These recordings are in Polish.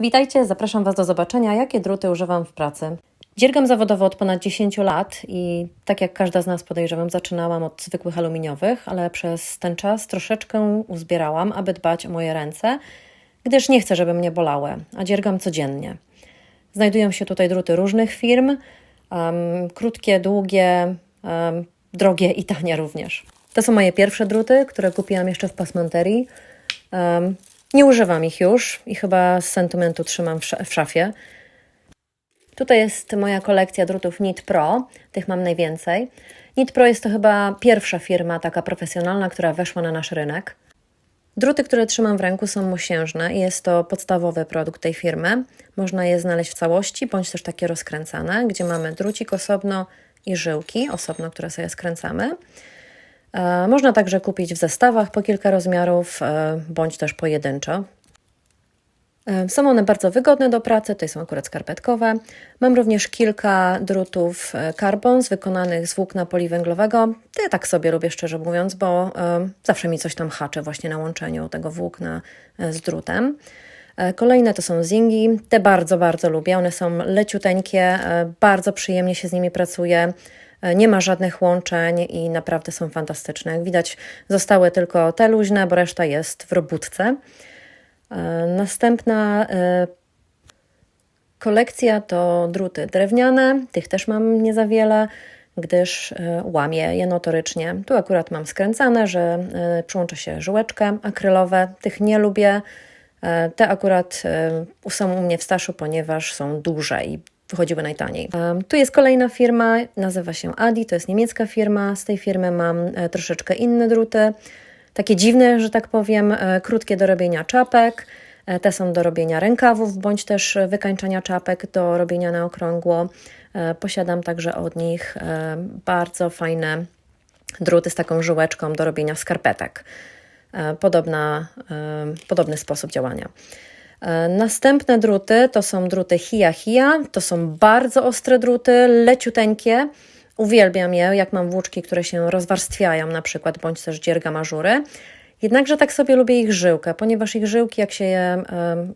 Witajcie, zapraszam Was do zobaczenia, jakie druty używam w pracy. Dziergam zawodowo od ponad 10 lat i tak jak każda z nas podejrzewam, zaczynałam od zwykłych aluminiowych, ale przez ten czas troszeczkę uzbierałam, aby dbać o moje ręce, gdyż nie chcę, żeby mnie bolały, a dziergam codziennie. Znajdują się tutaj druty różnych firm, em, krótkie, długie, em, drogie i tanie również. To są moje pierwsze druty, które kupiłam jeszcze w pasmanterii. Em, nie używam ich już i chyba z sentymentu trzymam w, w szafie. Tutaj jest moja kolekcja drutów Knit Pro, tych mam najwięcej. Knit Pro jest to chyba pierwsza firma taka profesjonalna, która weszła na nasz rynek. Druty, które trzymam w ręku są mosiężne i jest to podstawowy produkt tej firmy. Można je znaleźć w całości, bądź też takie rozkręcane, gdzie mamy drucik osobno i żyłki osobno, które sobie skręcamy. E, Można także kupić w zestawach po kilka rozmiarów, e, bądź też pojedynczo. E, Są one bardzo wygodne do pracy, tutaj są akurat skarpetkowe. Mam również kilka drutów carbons wykonanych z włókna poliwęglowego. Ja tak sobie lubię, szczerze mówiąc, bo zawsze mi coś tam haczy właśnie na łączeniu tego włókna z drutem. Kolejne to są zingi. Te bardzo, bardzo lubię. One są leciuteńkie, bardzo przyjemnie się z nimi pracuje. E, Nie ma żadnych łączeń i naprawdę są fantastyczne. Jak widać, zostały tylko te luźne, bo reszta jest w robótce. E, Następna e, kolekcja to druty drewniane. Tych też mam nie za wiele, gdyż łamię je notorycznie. Tu akurat mam skręcane, że przyłącza się żyłeczkę akrylowe. Tych nie lubię. Te akurat są u mnie w staszu, ponieważ są duże i wychodziły najtaniej. Tu jest kolejna firma, nazywa się Adi, to jest niemiecka firma. Z tej firmy mam e, troszeczkę inne druty takie dziwne, że tak powiem, e, krótkie do robienia czapek. E, Te są do robienia rękawów, bądź też wykańczania czapek, do robienia na okrągło. Posiadam także od nich bardzo fajne druty z taką żyłeczką do robienia skarpetek. Podobna, podobny sposób działania. E, Następne druty to są druty Hia Hia. To są bardzo ostre druty, leciuteńkie. Uwielbiam je, jak mam włóczki, które się rozwarstwiają na przykład, bądź też dzierga mażury. Jednakże tak sobie lubię ich żyłkę, ponieważ ich żyłki, jak się je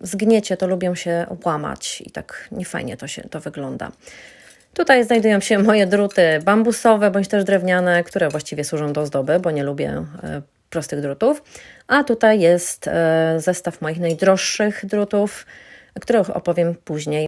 zgniecie, to lubią się łamać i tak niefajnie to, się, to wygląda. Tutaj znajdują się moje druty bambusowe bądź też drewniane, które właściwie służą do ozdoby, bo nie lubię e, prostych drutów. A tutaj jest e, zestaw moich najdroższych drutów, których opowiem później.